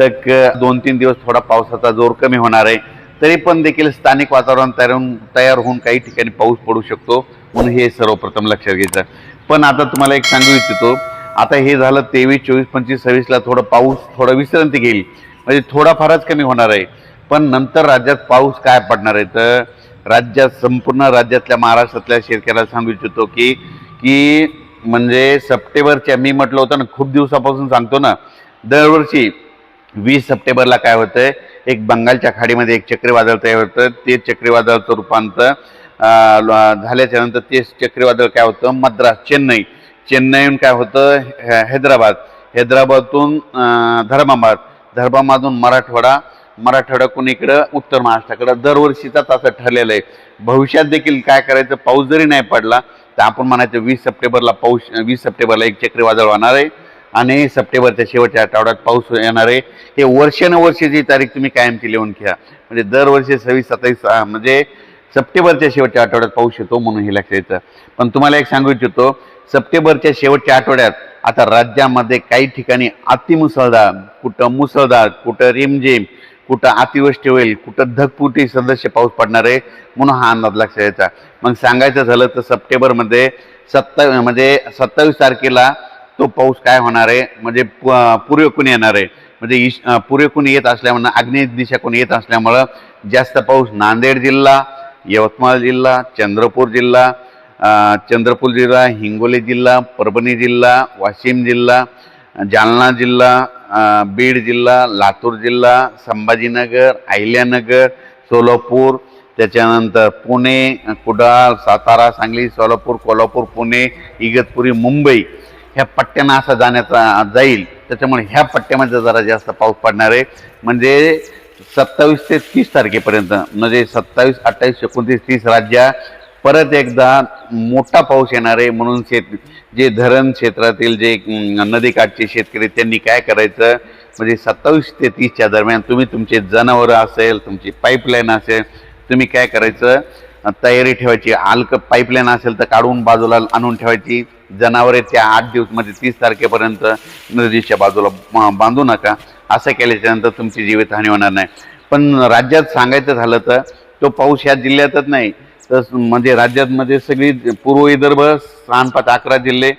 दड्डक दोन तीन दिवस थोडा पावसाचा जोर कमी होणार आहे. तरी पण देखील स्थानिक वातावरण तयार होऊन तयार होऊन काही ठिकाणी पाऊस पडू शकतो म्हणून हे सर्वप्रथम लक्षात घ्यायचं. पण आता तुम्हाला एक सांगू इच्छितो. आता हे झालं तेवीस चोवीस पंचवीस सव्वीसला थोडं पाऊस थोडं विश्रांती घेईल. म्हणजे थोडाफारच कमी होणार आहे. पण नंतर राज्यात पाऊस काय पडणार आहे? तर राज्यात संपूर्ण राज्यातल्या महाराष्ट्रातल्या शेतकऱ्याला सांगू इच्छितो की की म्हणजे सप्टेंबरच्या मी म्हटलं होतं ना खूप दिवसापासून सांगतो ना दरवर्षी वीस सप्टेंबरला काय होतंय? एक बंगालच्या खाडीमध्ये एक चक्रीवादळ तयार होतं. ते चक्रीवादळाचं रूपांतर ल- झाल्याच्यानंतर ते चक्रीवादळ काय होतं? मद्रास चेन्नई. चेन्नईहून काय होतं? हैदराबाद. हैदराबादतून धर्माबाद. धर्माबादून मराठवाडा. मराठवाड्याकडून इकडं? उत्तर महाराष्ट्राकडं. दरवर्षीचाच असं ठरलेलं आहे. भविष्यात देखील काय करायचं? पाऊस जरी नाही पडला तर आपण म्हणायचं वीस सप्टेंबरला पाऊस वीस सप्टेंबरला एक चक्रीवादळ होणार आहे. आणि सप्टेंबरच्या शेवटच्या आठवड्यात पाऊस येणार आहे. हे वर्षानुवर्षीची तारीख तुम्ही कायमची लिहून घ्या. म्हणजे दरवर्षी सव्वीस सत्तावीस म्हणजे सप्टेंबरच्या शेवटच्या आठवड्यात पाऊस येतो म्हणून हे लक्षात येतं. पण तुम्हाला एक सांगू इच्छितो सप्टेंबरच्या शेवटच्या आठवड्यात आता राज्यामध्ये काही ठिकाणी अतिमुसळधार कुठं मुसळधार कुठं रिमझिम कुठं अतिवृष्टी होईल कुठं धगपुटी सदस्य पाऊस पडणार आहे म्हणून हा अंदाज लक्षात यायचा मग सांगायचं झालं तर सप्टेंबरमध्ये सत्ता म्हणजे सत्तावीस तारखेला तो पाऊस काय होणार आहे? म्हणजे प- पूर्वेकडून येणार आहे. म्हणजे ईश अं, येत असल्यामुळं आग्नेय दिशाकून येत असल्यामुळं जास्त पाऊस नांदेड जिल्हा यवतमाळ जिल्हा चंद्रपूर जिल्हा चंद्रपूर जिल्हा हिंगोली जिल्हा परभणी जिल्हा वाशिम जिल्हा जालना जिल्हा बीड जिल्हा लातूर जिल्हा संभाजीनगर अहिल्यानगर सोलापूर त्याच्यानंतर पुणे कुडाळ सातारा सांगली सोलापूर कोल्हापूर पुणे इगतपुरी मुंबई. ह्या पट्ट्यांना असा जाण्याचा जाईल. त्याच्यामुळे ह्या पट्ट्यामध्ये जरा जास्त पाऊस पडणार आहे. म्हणजे सत्तावीस ते तीस तारखेपर्यंत म्हणजे सत्तावीस अठ्ठावीस एकोणतीस तीस राज्या परत एकदा मोठा पाऊस येणार आहे. म्हणून शेत जे धरण क्षेत्रातील जे नदीकाठचे शेतकरी त्यांनी काय करायचं? म्हणजे सत्तावीस ते तीसच्या दरम्यान तुम्ही तुमचे जनावरं असेल तुमची पाईपलाईन असेल तुम्ही काय करायचं? तयारी ठेवायची. आलक पाईपलाईन असेल तर काढून बाजूला आणून ठेवायची. जनावरे त्या आठ दिवस म्हणजे तीस तारखेपर्यंत नदीच्या बाजूला बांधू नका. असं केल्याच्यानंतर तुमची जीवितहानी होणार नाही. पण राज्यात सांगायचं झालं तर तो पाऊस ह्या जिल्ह्यातच नाही. तर म्हणजे राज्यातमध्ये सगळी पूर्व विदर्भ सहा पाच अकरा जिल्हे